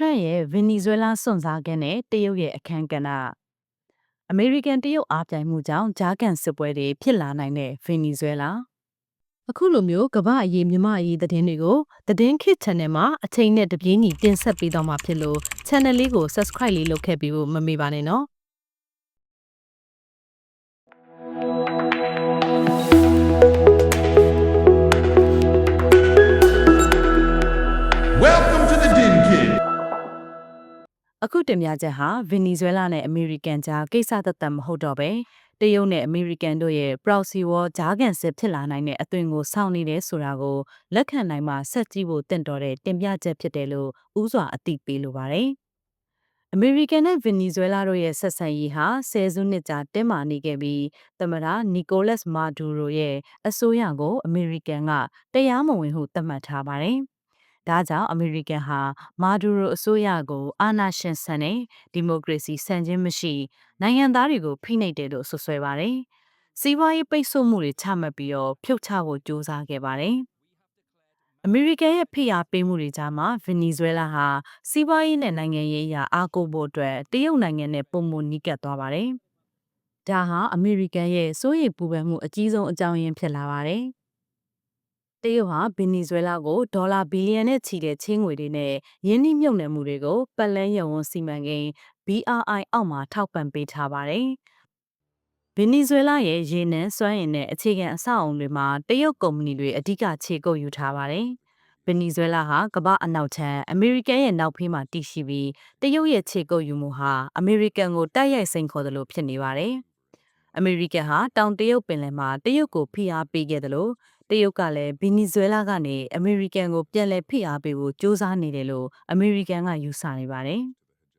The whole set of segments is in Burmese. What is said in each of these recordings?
Trump ရဲ့ဗင်နီဇွဲလားစွန့်စားခန်းနဲ့တရုတ်ရဲ့အခမ်းကဏ္ဍအမေရိကန်တရုတ်အားပြိုင်မှုကြောင့်ဂျာကန်စစ်ပွဲတွေဖြစ်လာနိုင်တဲ့ဗင်နီဇွဲလားအခုလိုမျိုးကမ္ဘာအရေးမြမအရေးသတင်းတွေကိုသတင်းခေတ် channel မှာအချိန်နဲ့တပြေးညီတင်ဆက်ပေးတော့မှာဖြစ်လို့ channel လေးကို subscribe လေးလုပ်ခဲ့ပြီးဖို့မမေ့ပါနဲ့နော် အခုတင်ပြချက်ဟာဗင်နီဇွဲလားနဲ့အမေရိကန်ကြားကိစ္စသက်သက်မဟုတ်တော့ပဲတရုတ်နဲ့အမေရိကန်တို့ရဲ့ proxy war ဂျာကန်စစ်ဖြစ်လာနိုင်တဲ့အသွင်ကိုစောင့်နေတယ်ဆိုတာကိုလက်ခံနိုင်မှဆက်ကြည့်ဖို့တင့်တော်တဲ့တင်ပြချက်ဖြစ်တယ်လို့ဥစွာအသိပေးလိုပါတယ်အမေရိကန်နဲ့ဗင်နီဇွဲလားတို့ရဲ့ဆက်ဆံရေးဟာဆယ်စုနှစ်ကြာတင်းမာနေခဲ့ပြီးသမ္မတနီကိုလတ်မာဒူရိုရဲ့အစိုးရကိုအမေရိကန်ကတရားမဝင်ဟုသတ်မှတ်ထားပါတယ်။ ဒါကြောင့်အမေရိကန်ဟာမာဒူရိုအစိုးရကို အာဏာရှင်ဆန်တဲ့ဒီမိုကရေစီဆန်ခြင်းမရှိ နိုင်ငံသားတွေကိုဖိနှိပ်တယ်လို့ဆွဆွဲပါတယ်။စီးပွားရေးပိတ်ဆို့မှုတွေချမှတ်ပြီးတော့ဖြုတ်ချဖို့ကြိုးစားခဲ့ပါတယ်။အမေရိကန်ရဲ့ဖိအားပေးမှုတွေကြားမှာဗင်နီဇွဲလားဟာစီးပွားရေးနဲ့နိုင်ငံရေးအရာအားကိုးဖို့အတွက်တရုတ်နိုင်ငံနဲ့ပုံမနီးကပ်သွားပါတယ်။ဒါဟာအမေရိကန်ရဲ့စိုးရိမ်ပူပန်မှုအကြီးဆုံးအကြောင်းရင်းဖြစ်လာပါတယ်။ တရုတ်ဟာဗင်နီဇွဲလားကိုဒေါ်လာဘီလီယံနဲ့ချီတဲ့ချင်းငွေတွေနဲ့ယင်းနှိမ့်မြုပ်နှံမှုတွေကိုပတ်လန်းရုံဝန်စီမံကိန်း BRI အောက်မှာထောက်ပံ့ပေးထားပါတယ်။ဗင်နီဇွဲလားရဲ့ရေနံစွမ်းအင်နဲ့အခြေခံအဆောက်အုံတွေမှာတရုတ်ကုမ္ပဏီတွေအဓိကခြေကုပ်ယူထားပါတယ်။ဗင်နီဇွဲလားဟာကမ္ဘာအနောက်ခြမ်းအမေရိကန်ရဲ့နောက်ဖေးမှာတည်ရှိပြီးတရုတ်ရဲ့ခြေကုပ်ယူမှုဟာအမေရိကန်ကိုတိုက်ရိုက်စိန်ခေါ်သလိုဖြစ်နေပါတယ်။ အမေရိကန်ဟာတောင်တရုတ်ပင်လယ်မှာတရုတ်ကိုဖိအားပေးခဲ့တယ်လို့တရုတ်ကလည်းဗင်နီဇွဲလားကနေအမေရိကန်ကိုပြန်လည်ဖိအားပေးဖို့ကြိုးစားနေတယ်လို့အမေရိကန်ကယူဆနေပါတယ်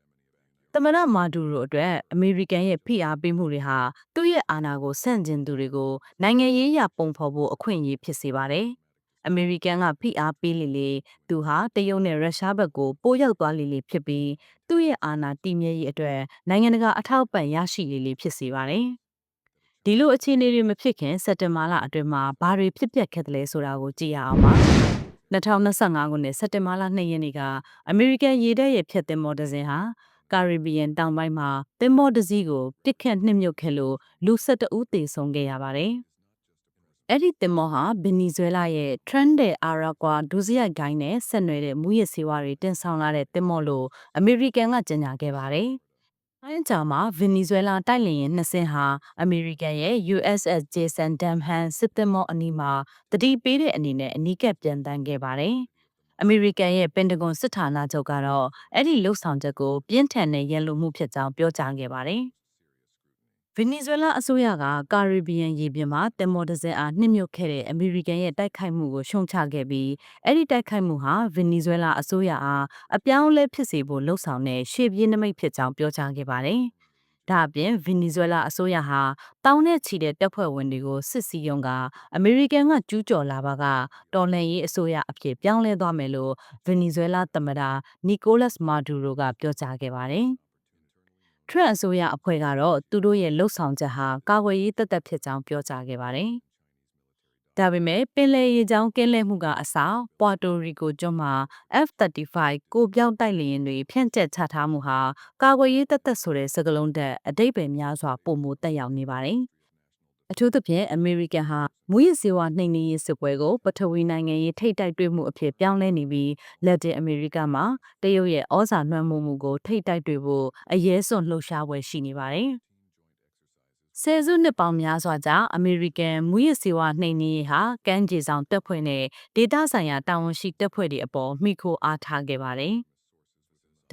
။သမ္မတမာဒူရိုအတွက်အမေရိကန်ရဲ့ဖိအားပေးမှုတွေဟာသူ့ရဲ့အာဏာကိုဆန့်ကျင်သူတွေကိုနိုင်ငံရေးအရပုံဖော်ဖို့အခွင့်အရေးဖြစ်စေပါတယ်။အမေရိကန်ကဖိအားပေးလေလေသူဟာတရုတ်နဲ့ရုရှားဘက်ကိုပိုးရောက်သွားလေလေဖြစ်ပြီးသူ့ရဲ့အာဏာတည်မြဲရေးအတွက်နိုင်ငံတကာအထောက်အပံ့ရရှိလေလေဖြစ်စေပါတယ်။ ဒီလိုအခြေအနေတွေမဖြစ်ခင်စက်တင်ဘာလအတွင်းမှာဘာတွေဖြစ်ပျက်ခဲ့တယ်လဲဆိုတာကိုကြည့်ရအောင်ပါ။2025ခုနှစ်စက်တင်ဘာလ2ရက်နေ့ကအမေရိကန်ရေတပ်ရဲ့ဖျက်သင်္ဘောတစ်စင်းဟာကာရီဘီယံတောင်ပိုင်းမှာသင်္ဘောတစ်စီးကိုပစ်ခတ်နှိမ့်မြုပ်ခဲ့လို့လူ12ဦးသေဆုံးခဲ့ရပါတယ်။အဲ့ဒီသင်္ဘောဟာဗင်နီဇွဲလားရဲ့ Trend de Aragua ဒုစရိုက်ဂိုင်းနဲ့ဆက်နွယ်တဲ့မူရစ်ဆေးဝါးတွေတင်ဆောင်လာတဲ့သင်္ဘောလို့အမေရိကန်ကကြေညာခဲ့ပါတယ်။ အဲကြောင့်မှာဗင်နီဇွဲလားတိုက်လျင်နှစ်စင်းဟာအမေရိကန်ရဲ့ USS Jason Dunham စစ်သင်္ဘောအနီးမှာတတိပေးတဲ့အနေနဲ့အနီးကပ်ပြန်တန်းခဲ့ပါတယ်။အမေရိကန်ရဲ့ပင်တဂွန်စစ်ဌာနချုပ်ကတော့အဲ့ဒီလှုပ်ဆောင်ချက်ကိုပြင်းထန်တဲ့ရန်လိုမှုဖြစ်ကြောင်းပြောကြားခဲ့ပါတယ်။ ဗင်နီဇွဲလားအစိုးရကကာရီဘီယံရေပြင်မှာတင်မော်ဒဇင်အားနှိမ့်မြုပ်ခဲ့တဲ့အမေရိကန်ရဲ့တိုက်ခိုက်မှုကိုရှုံချခဲ့ပြီးအဲ့ဒီတိုက်ခိုက်မှုဟာဗင်နီဇွဲလားအစိုးရအားအပြောင်းအလဲဖြစ်စေဖို့လှုံ့ဆော်တဲ့ရှေ့ပြေးနမိတ်ဖြစ်ကြောင်းပြောကြားခဲ့ပါတယ်။ဒါအပြင်ဗင်နီဇွဲလားအစိုးရဟာတောင်းနဲ့ချီတဲ့တပ်ဖွဲ့ဝင်တွေကိုစစ်စီယုံကအမေရိကန်ကကျူးကျော်လာပါကတော်လှန်ရေးအစိုးရအဖြစ်ပြောင်းလဲသွားမယ်လို့ဗင်နီဇွဲလားသမ္မတနီကိုလတ်မာဒူရိုကပြောကြားခဲ့ပါတယ်။ ထရန့်အစိုးရအဖွဲ့ကတော့သူတို့ရဲ့လှုပ်ဆောင်ချက်ဟာကာကွယ်ရေးတသက်ဖြစ်ကြောင်းပြောကြားခဲ့ပါတယ်။ဒါပေမဲ့ပင်လယ်ရေကြောင်းကင်းလဲမှုကအစားပွာတိုရီကိုကျွန်းမှာ F-35 ကိုပြောင်းတိုက်လေယာဉ်တွေဖြန့်ကျက်ချထားမှုဟာကာကွယ်ရေးတသက်ဆိုတဲ့စကားလုံးတက်အတိတ်ပဲများစွာပုံမတက်ရောက်နေပါတယ်။ အထူးသဖြင့်အမေရိကန်ဟာမူရစ်စေဝါနှိမ်နင်းရေးစစ်ပွဲကိုပထဝီနိုင်ငံရေးထိတ်တိုက်တွေ့မှုအဖြစ်ပြောင်းလဲနေပြီးလက်တင်အမေရိကမှာတရုတ်ရဲ့ဩဇာလွှမ်းမိုးမှုကိုထိတ်တိုက်တွေ့ဖို့အရေးစွန်လှုပ်ရှားပွဲရှိနေပါတယ်။ဆယ်စုနှစ်ပေါင်းများစွာကြာအမေရိကန်မူရစ်စေဝါနှိမ်နင်းရေးဟာကမ်းခြေဆောင်တပ်ဖွဲ့နဲ့ဒေသဆိုင်ရာတာဝန်ရှိတပ်ဖွဲ့တွေအပေါ်မိခိုအားထားခဲ့ပါတယ်။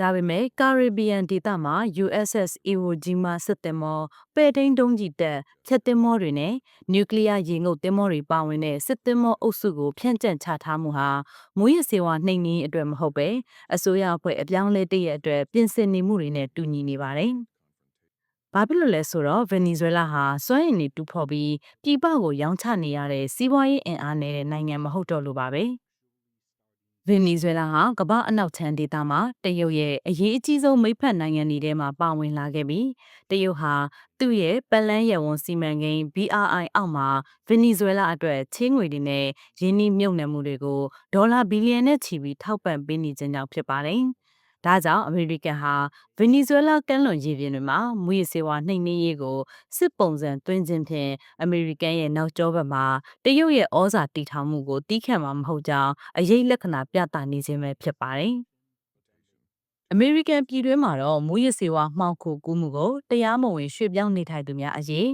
ဒါပေမဲ့ကာရစ်ဘီယံဒေသမှာ USS Iwo Jima စစ်သင်္ဘောပဲ့ထိန်းဒုံးကြီးတပ်ဖြတ်သင်္ဘောတွေနဲ့နျူကလ িয়ার ရေငုပ်သင်္ဘောတွေပါဝင်တဲ့စစ်သင်္ဘောအုပ်စုကိုဖြန့်ကျက်ချထားမှုဟာမူရစ်စေဝါနှိမ်နင်းအတွက်မဟုတ်ပဲအစိုးရအဖွဲ့အပြောင်းလဲတည့်ရဲ့အတွက်ပြင်ဆင်နေမှုတွေနဲ့တူညီနေပါတယ်။ဘာဖြစ်လို့လဲဆိုတော့ဗင်နီဇွဲလားဟာစွမ်းရည်နေတူဖော်ပြီးပြည်ပကိုရောင်းချနေရတဲ့စီးပွားရေးအင်အားနေတဲ့နိုင်ငံမဟုတ်တော့လို့ပါပဲ။ ဗင်နီဇွဲလားဟာကမ္ဘာအနောက်ခြမ်းဒေသမှာတရုတ်ရဲ့အရေးအကြီးဆုံးမိဖက်နိုင်ငံတွေထဲမှာပါဝင်လာခဲ့ပြီးတရုတ်ဟာသူ့ရဲ့ပလန်ရဝန်စီမံကိန်း BRI အောက်မှာဗင်နီဇွဲလားအတွက်ချင်းငွေတွေနဲ့ရင်းနှီးမြှုပ်နှံမှုတွေကိုဒေါ်လာဘီလီယံနဲ့ချီပြီးထောက်ပံ့ပေးနေခြင်းကြောင့်ဖြစ်ပါတယ်။ ဒါကြောင့်အမေရိကန်ဟာဗင်နီဇွဲလားကမ်းလွန်ရေပြင်တွေမှာမူရစေဝါနှိမ်နင်းရေးကိုစစ်ပုံစံတွင်းခြင်းဖြင့်အမေရိကန်ရဲ့နောက်ကျောဘက်မှာတရုတ်ရဲ့ဩဇာတည်ထောင်မှုကိုတီးခတ်မှာမဟုတ်ကြောင်းအရေးလက္ခဏာပြသနေခြင်းပဲဖြစ်ပါတယ်။အမေရိကန်ပြည်တွင်းမှာတော့မူရစေဝါမှောင်ခိုကူးမှုကိုတရားမဝင်ရွှေ့ပြောင်းနေထိုင်သူများအရေး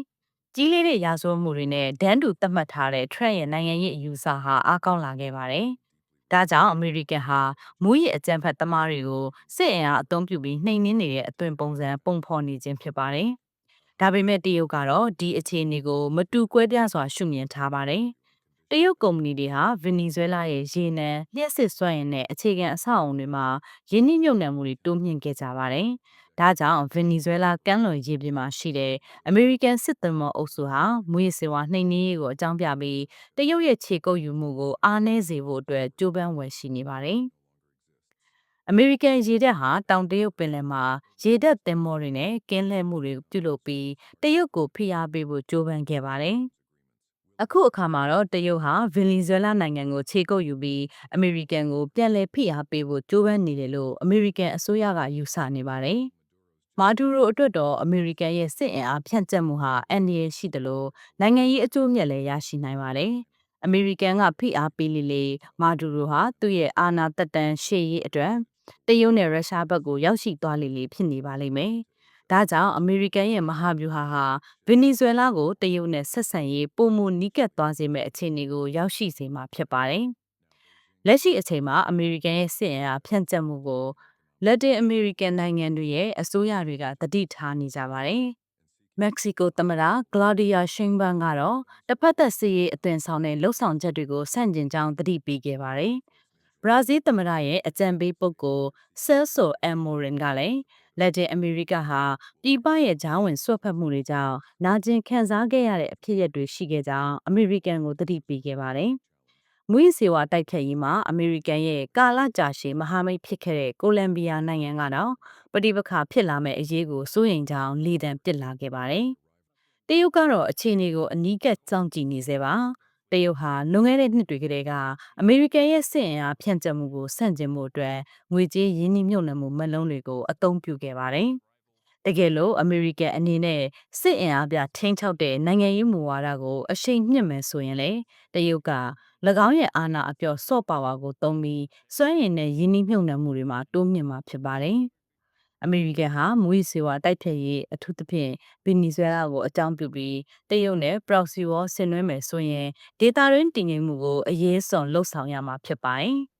ကြီးလေးတဲ့ရာဇဝတ်မှုတွေနဲ့ဒန်းတူသတ်မှတ်ထားတဲ့ Trump ရဲ့နိုင်ငံရေးအယူဆဟာအားကောင်းလာခဲ့ပါတယ်။ ဒါကြောင့်အမေရိကန်ဟာမူရစ်အကြမ်းဖက်သမားတွေကိုစစ်အင်အားအသုံးပြုပြီးနှိမ်နင်းနေတဲ့အသွင်ပုံစံပုံဖော်နေခြင်းဖြစ်ပါတယ်။ဒါပေမဲ့တရုတ်ကတော့ဒီအခြေအနေကိုမတူကွဲပြားစွာရှုမြင်ထားပါတယ်။တရုတ်ကုမ္ပဏီတွေဟာဗင်နီဇွဲလားရဲ့ရေနံလျှက်စစ်စွမ်းအင်နဲ့အခြေခံအဆောက်အုံတွေမှာယင်းနှိမ့်ညွံ့နှံမှုတွေတိုးမြင့်ခဲ့ကြပါတယ်။ ဒါကြောင့်ဗင်နီဇွဲလားကမ်းလွန်ရေပြင်မှာရှိတဲ့အမေရိကန်စစ်သည်မော်အုပ်စုဟာမွေးစေဝါနှိမ်နင်းရေးကိုအကြောင်းပြပြီးတရုတ်ရဲ့ခြေကုပ်ယူမှုကိုအားနည်းစေဖို့အတွက်ကြိုးပမ်းဝယ်ရှိနေပါတယ်။အမေရိကန်ရေတပ်ဟာတောင်တရုတ်ပင်လယ်မှာရေတပ်သင်္ဘောတွေနဲ့ကင်းလှည့်မှုတွေပြုလုပ်ပြီးတရုတ်ကိုဖိအားပေးဖို့ကြိုးပမ်းခဲ့ပါတယ်။အခုအခါမှာတော့တရုတ်ဟာဗင်နီဇွဲလားနိုင်ငံကိုခြေကုပ်ယူပြီးအမေရိကန်ကိုပြန်လည်ဖိအားပေးဖို့ကြိုးပမ်းနေတယ်လို့အမေရိကန်အစိုးရကယူဆနေပါတယ်။ မာဒူရိုအတွက်တော့အမေရိကန်ရဲ့စစ်အင်အားဖြန့်ကျက်မှုဟာအန္တရာယ်ရှိတယ်လို့နိုင်ငံရေးအကျိုးမြတ်လည်းရရှိနိုင်ပါတယ်။အမေရိကန်ကဖိအားပေးလေလေမာဒူရိုဟာသူ့ရဲ့အာဏာတက်တန်းရှေ့ရေးအတွက်တရုတ်နဲ့ရုရှားဘက်ကိုရောက်ရှိသွားလေလေဖြစ်နေပါလိမ့်မယ်။ဒါကြောင့်အမေရိကန်ရဲ့မဟာဗျူဟာဟာဗင်နီဇွဲလားကိုတရုတ်နဲ့ဆက်ဆံရေးပုံမနီးကပ်သွားစေမယ့်အခြေအနေကိုရောက်ရှိစေမှာဖြစ်ပါတယ်။လက်ရှိအချိန်မှာအမေရိကန်ရဲ့စစ်အင်အားဖြန့်ကျက်မှုကို လက်တင်အမေရိကန်နိုင်ငံတွေရဲ့အစိုးရတွေကတတိထားနေကြပါတယ်။မက္ကဆီကိုသမ္မတဂလာဒီယာရှိန်ဘန်ကတော့တစ်ဖက်သက်စီးရေးအသွင်ဆောင်တဲ့လှုပ်ဆောင်ချက်တွေကိုဆန့်ကျင်ကြောင်းတတိပေးခဲ့ပါတယ်။ဘရာဇီးသမ္မတရဲ့အကြံပေးပုဂ္ဂိုလ်ဆဲဆိုအမ်မိုရင်ကလည်းလက်တင်အမေရိကဟာပြည်ပရဲ့ဂျားဝင်ဆွတ်ဖက်မှုတွေကြောင့်နာကျင်ခံစားခဲ့ရတဲ့အဖြစ်အပျက်တွေရှိခဲ့ကြောင်းအမေရိကန်ကိုတတိပေးခဲ့ပါတယ်။ မွေးစေဝါတိုက်ခတ်ရေးမှာအမေရိကန်ရဲ့ကာလကြာရှည်မဟာမိတ်ဖြစ်ခဲ့တဲ့ကိုလံဘီယာနိုင်ငံကတော့ပဋိပက္ခဖြစ်လာမဲ့အရေးကိုစိုးရိမ်ကြောင်းလေတံပစ်လာခဲ့ပါတယ်။တရုတ်ကတော့အခြေအနေကိုအနီးကပ်စောင့်ကြည့်နေစေပါ။တရုတ်ဟာလွန်ခဲ့တဲ့နှစ်တွေကတည်းကအမေရိကန်ရဲ့စစ်အင်အားဖြန့်ကျက်မှုကိုဆန့်ကျင်မှုအတွက်ငွေကြေးရင်းနှီးမြှုပ်နှံမှုမက်လုံးတွေကိုအသုံးပြုခဲ့ပါတယ်။ တကယ်လို့အမေရိကန်အနေနဲ့စစ်အင်အားပြထိန်းချုပ်တဲ့နိုင်ငံရေးမူဝါဒကိုအရှိန်မြင့်မယ်ဆိုရင်လေတရုတ်က၎င်းရဲ့အာဏာအပြော့ဆော့ပါဝါကိုသုံးပြီးစွမ်းရည်နဲ့ရင်းနှီးမြှုပ်နှံမှုတွေမှာတိုးမြင့်မှာဖြစ်ပါတယ်။အမေရိကန်ဟာမွေးစေဝါတိုက်ဖျက်ရေးအထူးသဖြင့်ဗင်နီဇွဲလားကိုအကြောင်းပြုပြီးတရုတ်နဲ့ proxy war ဆင်နွှဲမယ်ဆိုရင်ဒေတာရင်းတည်ငြိမ်မှုကိုအရေးဆုံးလှုပ်ဆောင်ရမှာဖြစ်ပါတယ်။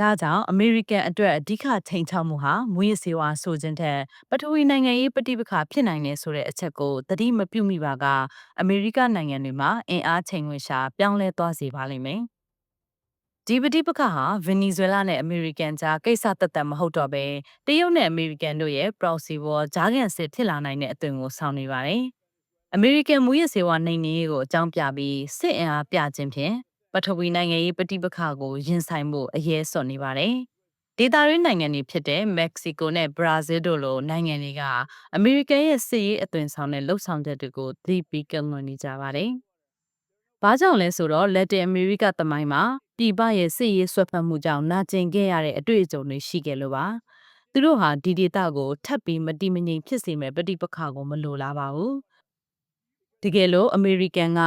ဒါကြောင့်အမေရိကန်အတွက်အဓိကချိန်ချောက်မှုဟာမွေးစေဝါဆိုခြင်းထက်ပထဝီနိုင်ငံရေးပဋိပက္ခဖြစ်နိုင်တယ်ဆိုတဲ့အချက်ကိုသတိမပြုမိပါကအမေရိကနိုင်ငံတွေမှာအင်အားချိန်ဝင်ရှာပြောင်းလဲသွားစေပါလိမ့်မယ်။ဒီပဋိပက္ခဟာဗင်နီဇွဲလားနဲ့အမေရိကန်ကြားကိစ္စသက်သက်မဟုတ်တော့ဘဲတရုတ်နဲ့အမေရိကန်တို့ရဲ့ proxy war ဂျားကန်စစ်ဖြစ်လာနိုင်တဲ့အသွင်ကိုဆောင်နေပါတယ်။အမေရိကန်မူရစေဝါနိုင်နေရေးကိုအကြောင်းပြပြီးစစ်အင်အားပြခြင်းဖြင့် ပထဝီနိုင်ငံရေးပဋိပက္ခကိုရင်ဆိုင်မှုအရေးစွန်နေပါတယ်။ဒေသရင်းနိုင်ငံတွေဖြစ်တဲ့မက္ကဆီကိုနဲ့ဘရာဇီးတို့လိုနိုင်ငံတွေကအမေရိကန်ရဲ့စစ်ရေးအသွင်ဆောင်တဲ့လှုပ်ဆောင်ချက်တွေကိုသတိပေးကလွန်နေကြပါတယ်။ဘာကြောင့်လဲဆိုတော့လက်တင်အမေရိကသမိုင်းမှာပြည်ပရဲ့စစ်ရေးဆွဲဖက်မှုကြောင့်နာကျင်ခဲ့ရတဲ့အတွေ့အကြုံတွေရှိခဲ့လို့ပါ။သူတို့ဟာဒီဒေတာကိုထပ်ပြီးမတိမငြိမ်ဖြစ်စေမဲ့ပဋိပက္ခကိုမလိုလားပါဘူး။ တကယ်လို့အမေရိကန်က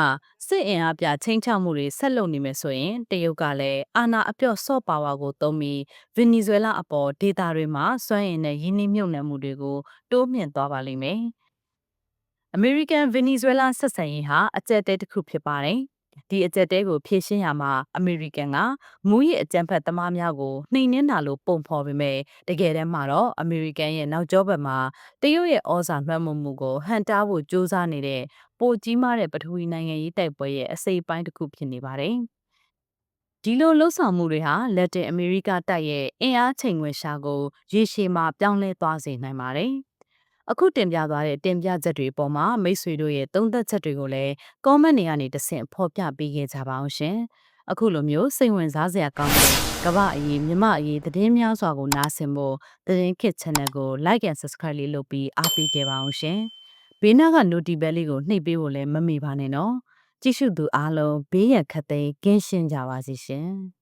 စစ်အင်အားပြချင်းချမှုတွေဆက်လုပ်နေမယ်ဆိုရင်တရုတ်ကလည်းအာဏာအပြော့ဆော့ပါဝါကိုသုံးပြီးဗင်နီဇွဲလားအပေါ်ဒေတာတွေမှာစွမ်းအင်နဲ့ရင်းနှီးမြှုပ်နှံမှုတွေကိုတိုးမြင့်သွားပါလိမ့်မယ်။အမေရိကန်ဗင်နီဇွဲလားဆက်ဆံရေးဟာအကြက်တဲတစ်ခုဖြစ်ပါတယ်။ ဒီအကြက်တဲကိုဖြည့်ရှင်းရမှာအမေရိကန်ကမူရစ်အကြမ်းဖက်သမားများကိုနှိမ်နင်းတာလို့ပုံဖော်ပေမဲ့တကယ်တမ်းမှာတော့အမေရိကန်ရဲ့နောက်ကျောဘက်မှာတရုတ်ရဲ့ဩဇာလွှမ်းမိုးမှုကိုဟန်တားဖို့ကြိုးစားနေတဲ့ပိုကြီးမားတဲ့ပထဝီနိုင်ငံရေးတိုက်ပွဲရဲ့အစိပ်ပိုင်းတစ်ခုဖြစ်နေပါတယ်။ဒီလိုလှုပ်ဆောင်မှုတွေဟာလက်တင်အမေရိကတိုက်ရဲ့အင်အားချိန်ခွင်ရှာကိုရေရှည်မှာပြောင်းလဲသွားစေနိုင်ပါတယ်။ အခုတင်ပြသွားတဲ့တင်ပြချက်တွေအပေါ်မှာမိတ်ဆွေတို့ရဲ့သုံးသပ်ချက်တွေကိုလည်း comment တွေကနေတဆင့်ဖော်ပြပေးခဲ့ကြပါအောင်ရှင်။အခုလိုမျိုးစိတ်ဝင်စားစရာကောင်းတဲ့ကမ္ဘာအရေးမြမအရေးသတင်းများစွာကိုနားဆင်ဖို့သတင်းခစ် channel ကို like and subscribe လေးလုပ်ပြီးအားပေးခဲ့ပါအောင်ရှင်။ဘေးနားက notification လေးကိုနှိပ်ပေးဖို့လည်းမမေ့ပါနဲ့နော်။ကြည့်ရှုသူအားလုံးဘေးရန်ခတ်သိမ်းကင်းရှင်းကြပါစေရှင်။